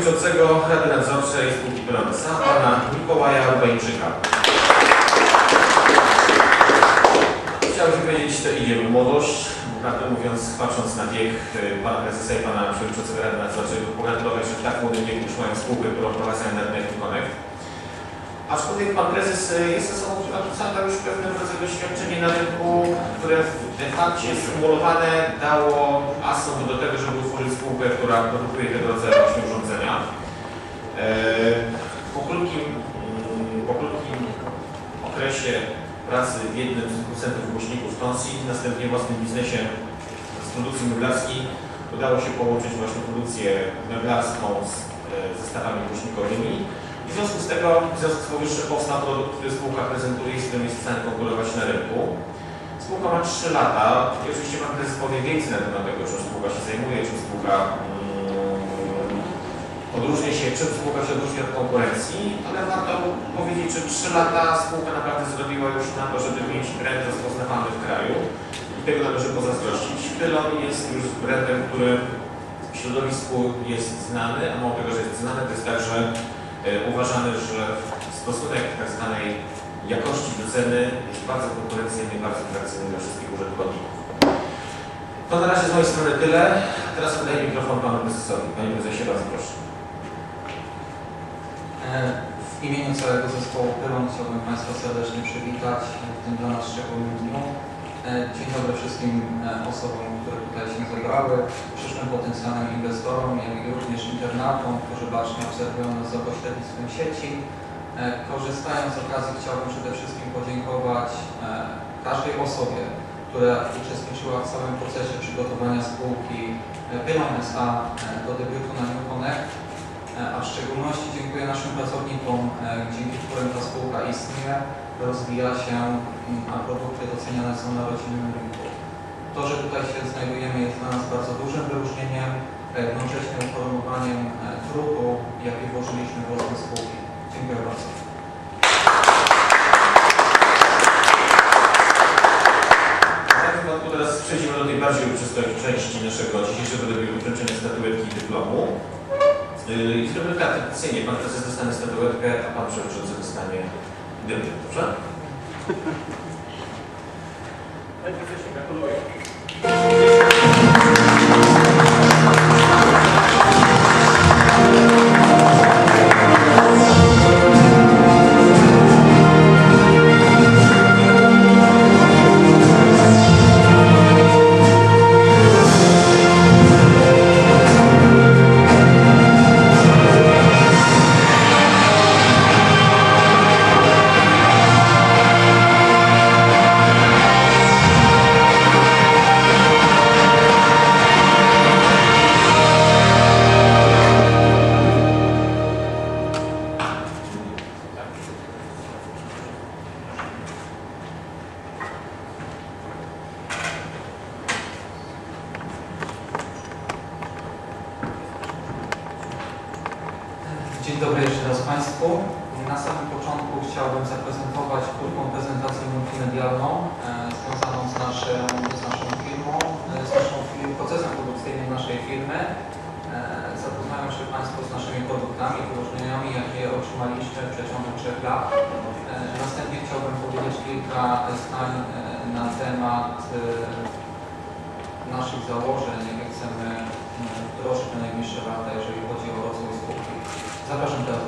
Przewodniczącego Rady Nadzorczej spółki Pylon SA, pana Mikołaja Urbańczyka. Chciałbym powiedzieć, że idzie w młodość. Prawdę mówiąc, patrząc na wiek y, pana prezesa i pana przewodniczącego Rady Nadzorczej, to pogratulować, że w tak młodym wieku już mają spółkę, którą prowadzi Internet Connect. Aczkolwiek pan prezes y, jest osobą, która posiada już pewnego rodzaju doświadczenie na rynku, które w fakcie skumulowane dało asum do tego, żeby utworzyć spółkę, która produkuje tego rodzaju właśnie urządzenia. E, Po krótkim, mm, po krótkim okresie pracy w jednym z producentów głośników Tonsi, następnie w własnym biznesie z produkcji meblarskiej udało się połączyć właśnie produkcję meblarską z e, zestawami głośnikowymi. W związku z tego, w związku z powyższym powstał produkt, który spółka prezentuje i z którym jest w stanie konkurować na rynku. Spółka ma 3 lata i oczywiście Pan Prezes powie więcej na temat tego, czym spółka się zajmuje, czym spółka mm, odróżnia się, czym spółka się odróżnia od konkurencji, ale warto powiedzieć, że 3 lata spółka naprawdę zrobiła już na to, żeby mieć brand rozpoznawany w kraju i tego należy pozazdrościć. Pylon jest już brandem, który w środowisku jest znany, a mało tego, że jest znany, to jest także e, uważany, że stosunek tak zwanej jakości do ceny jest bardzo konkurencyjny, bardzo atrakcyjny dla wszystkich użytkowników. To na razie z mojej strony tyle. Teraz oddaję mikrofon panu prezesowi. Panie prezesie, bardzo proszę. E, W imieniu całego zespołu Pylon chciałbym Państwa serdecznie przywitać w tym dla nas szczególnym dniu. E, Dzień dobry wszystkim e, osobom, które tutaj się zebrały, przyszłym potencjalnym inwestorom, jak i również internautom, którzy bacznie obserwują nas za pośrednictwem sieci. E, Korzystając z okazji chciałbym przede wszystkim podziękować każdej osobie, która uczestniczyła w całym procesie przygotowania spółki Pylon SA do debiutu na New Connect. E, A w szczególności dziękuję naszym pracownikom, e, dzięki którym ta spółka istnieje, rozwija się, a produkty doceniane są na rodzinnym rynku. To, że tutaj się znajdujemy jest dla nas bardzo dużym wyróżnieniem, a jednocześnie uformowaniem e, trudu, jaki włożyliśmy w rozwój spółki. Dziękuję bardzo. Teraz przejdziemy do tej bardziej uroczystej części naszego dzisiejszego debiutu wręczenia statuetki i dyplomu. I zrobimy tak tradycyjnie. Pan prezes dostanie statuetkę, a pan przewodniczący dostanie dyplom. Dobrze? Panie Dzień dobry jeszcze raz Państwu. Na samym początku chciałbym zaprezentować krótką prezentację multimedialną e, związaną z, naszą, z naszą firmą, e, z naszą procesem produkcyjnym naszej firmy. E, zapoznają się Państwo z naszymi produktami, wyróżnieniami, jakie otrzymaliśmy w przeciągu trzech lat. E, następnie chciałbym powiedzieć kilka zdań e, na temat e, naszych założeń, jakie chcemy e, wdrożyć na najbliższe lata, jeżeli chodzi o rozwój spółki. Zapraszam teraz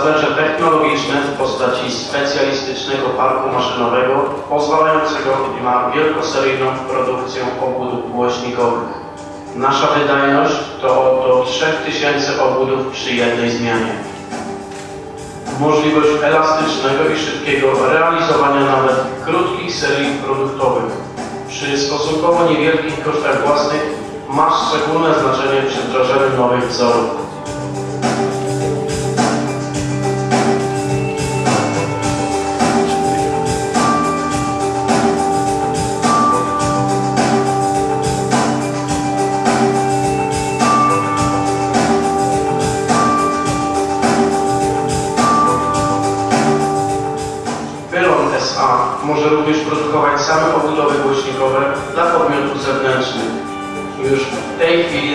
zaplecze technologiczne w postaci specjalistycznego parku maszynowego pozwalającego na wielkoseryjną produkcję obudów głośnikowych. Nasza wydajność to do 3000 obudów przy jednej zmianie. Możliwość elastycznego i szybkiego realizowania nawet krótkich serii produktowych. Przy stosunkowo niewielkich kosztach własnych ma szczególne znaczenie przy wdrażaniu nowych wzorów.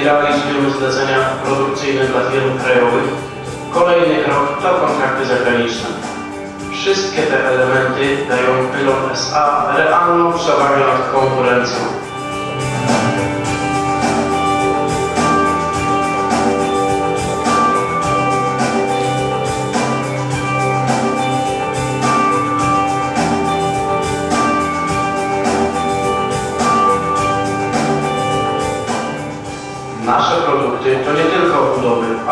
Tej chwili realizujemy zlecenia produkcyjne dla firm krajowych. Kolejny krok to kontrakty zagraniczne. Wszystkie te elementy dają Pylon SA realną przewagę nad konkurencją.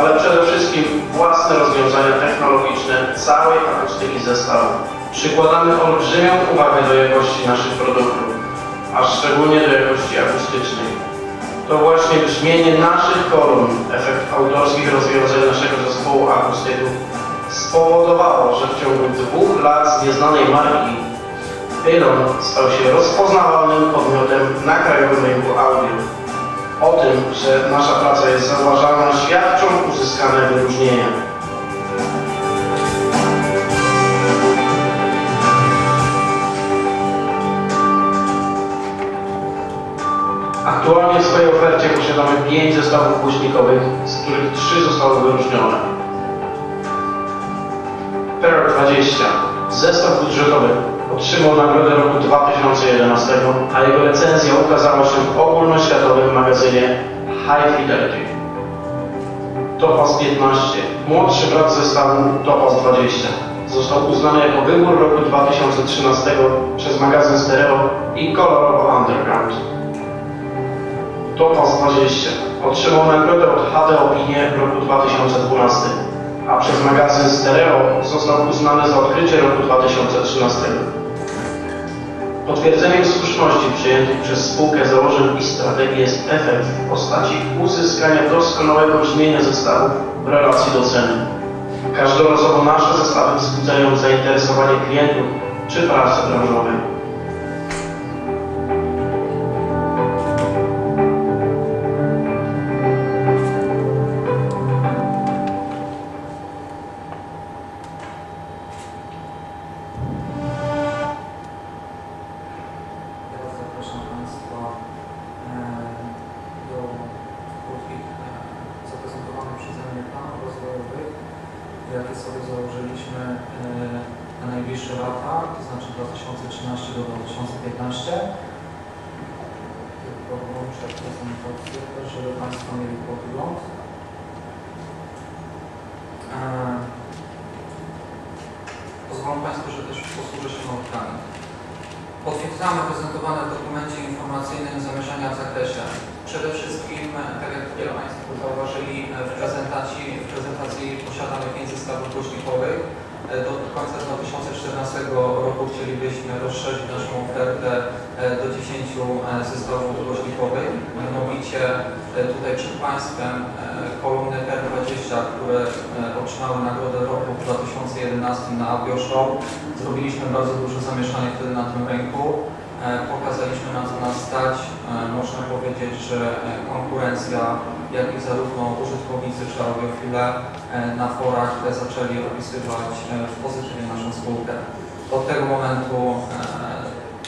Ale przede wszystkim własne rozwiązania technologiczne całej akustyki zestawu. Przykładamy olbrzymią uwagę do jakości naszych produktów, a szczególnie do jakości akustycznej. To właśnie brzmienie naszych kolumn, efekt autorskich rozwiązań naszego zespołu akustyków spowodowało, że w ciągu dwóch lat z nieznanej marki Pylon stał się rozpoznawalnym podmiotem na krajowym rynku audio. O tym, że nasza praca jest zauważalna, świadczą uzyskane wyróżnienia. Aktualnie w swojej ofercie posiadamy 5 zestawów głośnikowych, z których 3 zostały wyróżnione. Pear 20. Zestaw budżetowy otrzymał nagrodę roku 2011, a jego recenzja ukazała się w ogólnoświatowym magazynie High Fidelity. Topaz 15. Młodszy brat zestawu Topaz 20. Został uznany jako wybór roku 2013 przez magazyn Stereo i kolorowo Underground. Topaz 20. Otrzymał nagrodę od HD Opinie w roku 2012 a przez magazyn Stereo został uznany za odkrycie roku 2013. Potwierdzeniem słuszności przyjętych przez spółkę założeń i strategii jest efekt w postaci uzyskania doskonałego brzmienia zestawów w relacji do ceny. Każdorazowo nasze zestawy wzbudzają zainteresowanie klientów czy prasy branżowej. Jakie sobie założyliśmy e, na najbliższe lata, to znaczy 2013 do 2015. Tylko włączę prezentację, żeby Państwo mieli podgląd. E, Pozwolą Państwo, że też posłużę się nauczkami. Potwierdzamy prezentowane w dokumencie informacyjnym zamierzenia w zakresie. Przede wszystkim, tak jak wiele Państwo zauważyli, e, w prezentacji, w prezentacji posiadamy 5 zestawów głośnikowych. E, Do końca 2014 roku chcielibyśmy rozszerzyć naszą ofertę e, do 10 e, zestawów głośnikowych. Mianowicie tutaj przed Państwem kolumny R20, które otrzymały nagrodę roku w 2011 na Audio Show. Zrobiliśmy bardzo duże zamieszanie wtedy na tym rynku. E, Pokazaliśmy na co nas stać. E, Można powiedzieć, że e, konkurencja, jak i zarówno użytkownicy audiofile e, na forach zaczęli opisywać w pozytywie naszą spółkę. Od tego momentu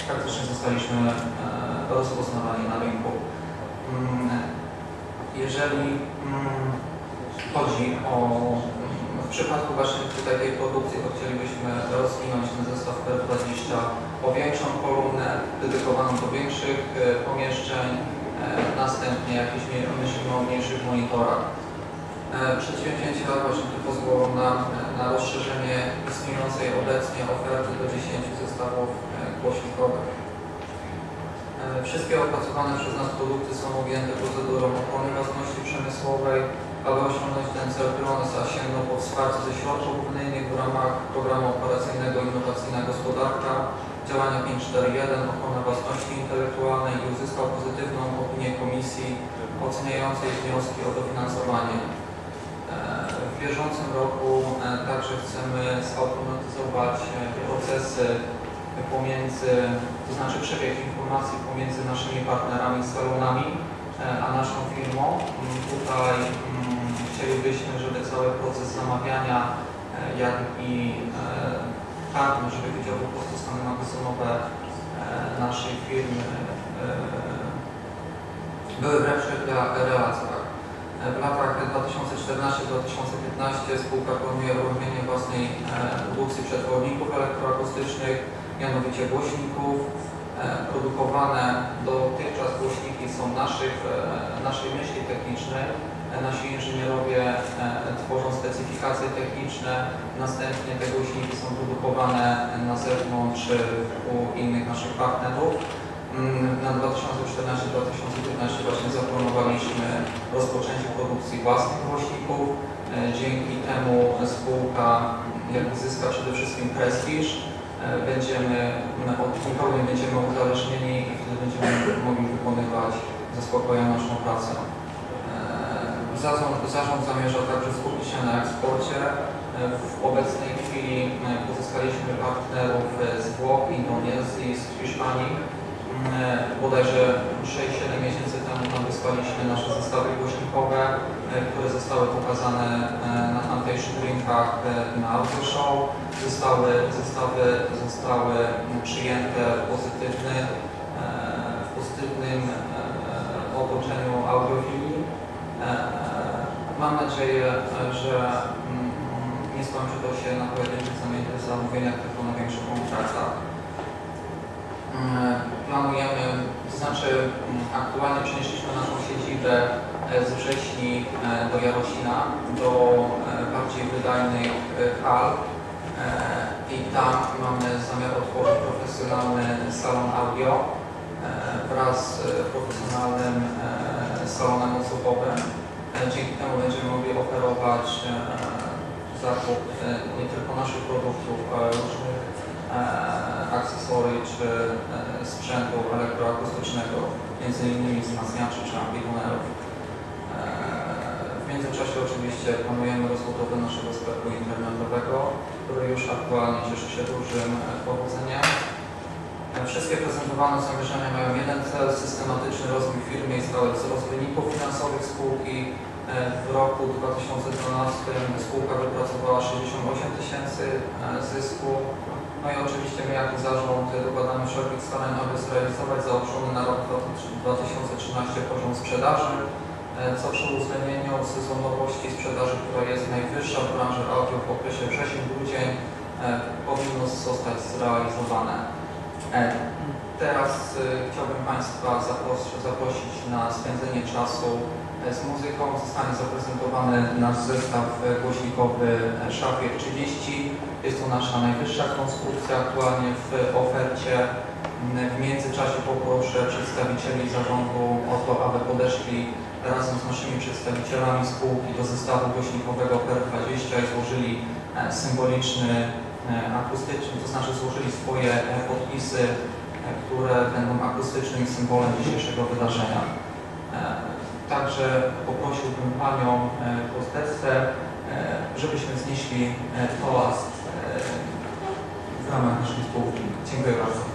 praktycznie zostaliśmy rozpoznawani na rynku. Mm, Jeżeli mm, chodzi o w przypadku właśnie tutaj tej produkcji to chcielibyśmy rozwinąć ten zestaw Per20 o większą kolumnę dedykowaną do większych e, pomieszczeń, e, następnie jakieś myślimy o mniejszych monitorach. E, Przedsięwzięcia właśnie tu pozwolą nam na rozszerzenie istniejącej obecnie oferty do 10 zestawów głośnikowych. Wszystkie opracowane przez nas produkty są objęte procedurą ochrony własności przemysłowej. Aby osiągnąć ten cel, Pylonesa sięgnął po wsparcie ze środków unijnych w ramach programu operacyjnego Innowacyjna Gospodarka, działania 541, ochrona własności intelektualnej i uzyskał pozytywną opinię Komisji oceniającej wnioski o dofinansowanie. E, W bieżącym roku e, także chcemy zautomatyzować e, procesy pomiędzy, to znaczy przebieg informacji pomiędzy naszymi partnerami, salonami, a naszą firmą. Mm, Tutaj mm, chcielibyśmy, żeby cały proces zamawiania, e, jak i e, karny, żeby widział po prostu stany magazynowe e, naszej firmy e, były w lepszych relacjach. E, W latach 2014-2015 spółka planuje uruchomienie własnej e, produkcji przetworników elektroakustycznych, mianowicie głośników. E, Produkowane dotychczas głośniki są naszych, e, naszej myśli technicznej. E, Nasi inżynierowie tworzą specyfikacje techniczne, następnie te głośniki są produkowane na zewnątrz u innych naszych partnerów. Mm, Na 2014-2015 właśnie zaplanowaliśmy rozpoczęcie produkcji własnych głośników. Dzięki temu spółka jakby zyska przede wszystkim prestiż. E, Będziemy od nikogo nie będziemy uzależnieni i wtedy będziemy mogli wykonywać ze spokojem naszą pracę. E, Zarząd, zarząd zamierza także skupić się na eksporcie. E, W obecnej chwili pozyskaliśmy partnerów z Włoch, Indonezji, z Hiszpanii. Bodajże 6-7 miesięcy wysłaliśmy nasze zestawy głośnikowe, e, które zostały pokazane e, na tamtejszych rynkach e, na Auto Show. Zostały, zestawy zostały przyjęte pozytywny, w pozytywnym otoczeniu audiofilii. Mam nadzieję, że mm, nie skończy to się na pojedynczych zamówieniach, tylko na większych kontraktach. Mm, Planujemy, to znaczy mm, aktualnie przenieśliśmy naszą siedzibę e, z wrześni e, do Jarocina, do e, bardziej wydajnych e, hal E, i tam mamy zamiar otworzyć profesjonalny salon audio e, wraz z e, profesjonalnym e, salonem usługowym. E, Dzięki temu będziemy mogli oferować e, zakup e, nie tylko naszych produktów, różnych e, akcesorii czy e, sprzętu elektroakustycznego, między innymi wzmacniaczy czy amplitunerów. E, W międzyczasie oczywiście planujemy rozbudowę naszego sklepu internetowego, który już aktualnie cieszy się dużym e, powodzeniem. E, Wszystkie prezentowane zamierzenia mają jeden cel, systematyczny rozwój firmy i stały wzrost wyników finansowych spółki. E, W roku 2012 spółka wypracowała 68 tysięcy e, zysku. No i oczywiście my jako zarząd dokładamy wszelkich starań, aby zrealizować założony na rok 2013 poziom sprzedaży, e, co przy uwzględnieniu sezonowości sprzedaży, która jest najwyższa w branży audio w okresie wrzesień-grudzień, e, powinno zostać zrealizowane. E, Teraz chciałbym Państwa zapros- zaprosić na spędzenie czasu z muzyką. Zostanie zaprezentowany nasz zestaw głośnikowy Szafir 30. Jest to nasza najwyższa konstrukcja aktualnie w ofercie. W międzyczasie poproszę przedstawicieli zarządu o to, aby podeszli razem z naszymi przedstawicielami spółki do zestawu głośnikowego PER20 i złożyli e, symboliczny, e, akustyczny, to znaczy złożyli swoje e, podpisy, które będą akustycznym symbolem dzisiejszego wydarzenia. Także poprosiłbym Panią hostessę, e, żebyśmy wznieśli e, toast e, w ramach naszej spółki. Dziękuję bardzo.